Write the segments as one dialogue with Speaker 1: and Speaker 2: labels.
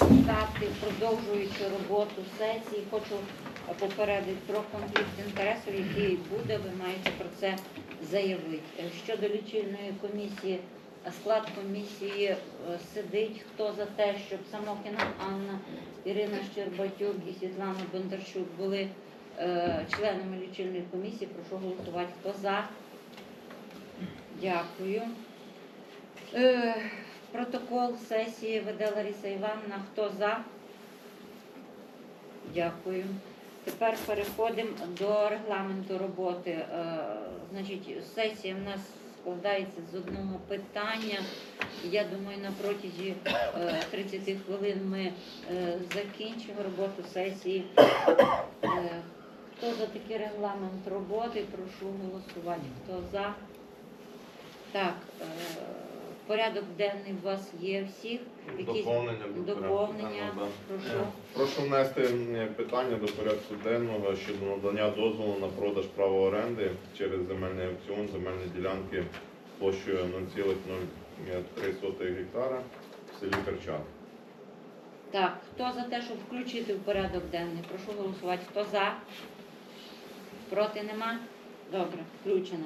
Speaker 1: депутати, продовжуючи роботу сесії, хочу попередити про конфлікт інтересів, який буде, ви маєте про це заявити. Е, Щодо лічильної комісії, склад комісії е, сидить. Хто за те, щоб Самохіна Анна, Ірина Щербатюк і Світлана Бондарчук були е, членами лічильної комісії, прошу голосувати. Хто за? Дякую. Е, Протокол сесії веде Лариса Івановна. Хто за? Дякую. Тепер переходимо до регламенту роботи. Е, Значить, сесія в нас складається з одного питання. Я думаю, на протязі е, 30 хвилин ми е, закінчимо роботу сесії. Е, Хто за такий регламент роботи? Прошу голосувати. Хто за? Так, е, порядок денний у вас є всіх. Якісь
Speaker 2: Доповнення
Speaker 1: доповнення? Прошу.
Speaker 2: Прошу внести питання до порядку денного щодо надання дозволу на продаж права оренди через земельний аукціон земельні ділянки площею 0,03 гектара в селі Керчак.
Speaker 1: Так, хто за те, щоб включити в порядок денний? Прошу голосувати. Хто за? Проти нема? Добре, включено.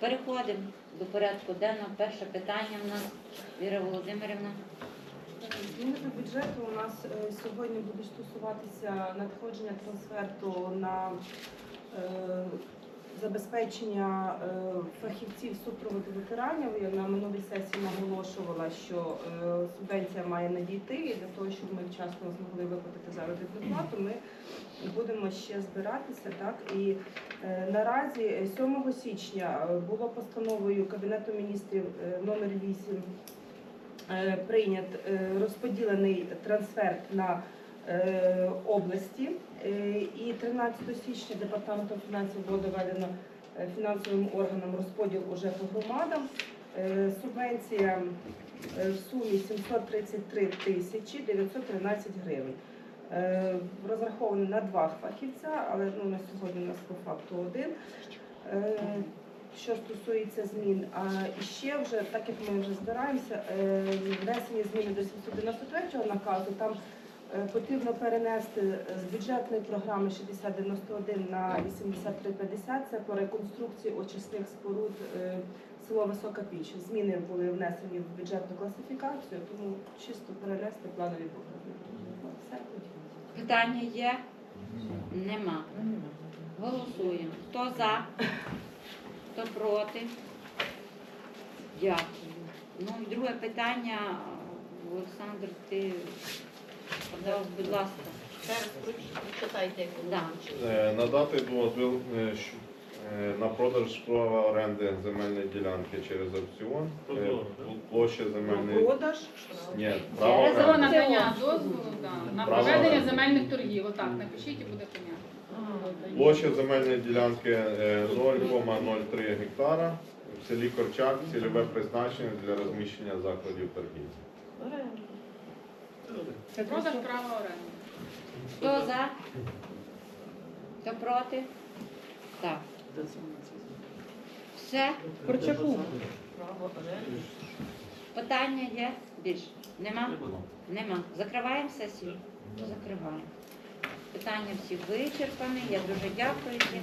Speaker 1: Переходимо до порядку денного. Перше питання в нас Віра Володимирівна.
Speaker 3: Зміни до бюджету у нас е, сьогодні будуть стосуватися надходження трансферту на е, забезпечення е, фахівців супроводу ветеранів. Я на минулій сесії наголошувала, що е, субвенція має надійти, і для того, щоб ми вчасно змогли виплатити заробітну плату, ми будемо ще збиратися. Так і е, наразі е, 7 січня було постановою Кабінету міністрів номер 8 е, прийнят розподілений трансферт на області. І 13 січня департаментом фінансів було доведено е, фінансовим органам розподіл уже по громадам. Е, Субвенція е, в сумі 733 тисячі 913 гривень. Розрахований на два фахівця, але ну, на сьогодні у нас по факту один. Що стосується змін, а ще вже, так як ми вже збираємося, внесені зміни до 793 наказу, там потрібно перенести з бюджетної програми 6091 на 8350, це по реконструкції очисних споруд е, село Висока Піч. Зміни були внесені в бюджетну класифікацію, тому чисто перенести планові програми.
Speaker 1: Питання є? Нема. Голосуємо. Хто за? Хто проти? Дякую. Ну друге питання. Олександр, ти будь ласка.
Speaker 4: Прочитайте.
Speaker 2: Е, Надати дозвіл е, е, на продаж права оренди земельної ділянки через аукціон. Площа земельної
Speaker 3: продаж
Speaker 2: ні, право
Speaker 1: Через
Speaker 5: надання дозволу на проведення земельних торгів. Отак напишіть і буде понятно.
Speaker 2: Площа земельної ділянки е, 0,03 гектара в селі Корчак, цільове призначення для розміщення закладів торгівлі.
Speaker 5: Продаж права оренди.
Speaker 1: Хто за? Хто проти? Так. Все?
Speaker 3: Корчаку.
Speaker 4: Право оренди.
Speaker 1: Питання є? Більше? Нема? Нема. Закриваємо сесію? Закриваємо. Питання всі вичерпані. Я дуже дякую всім